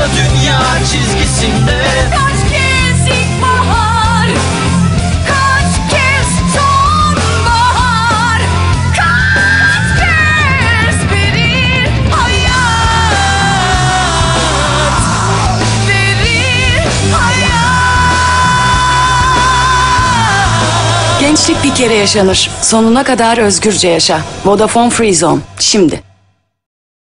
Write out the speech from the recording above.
sesinde Varsa dünya çizgisinde Kaç kez ilkbahar Kaç kez sonbahar Kaç kez verir hayat Verir hayat Gençlik bir kere yaşanır. Sonuna kadar özgürce yaşa. Vodafone Free Zone. Şimdi.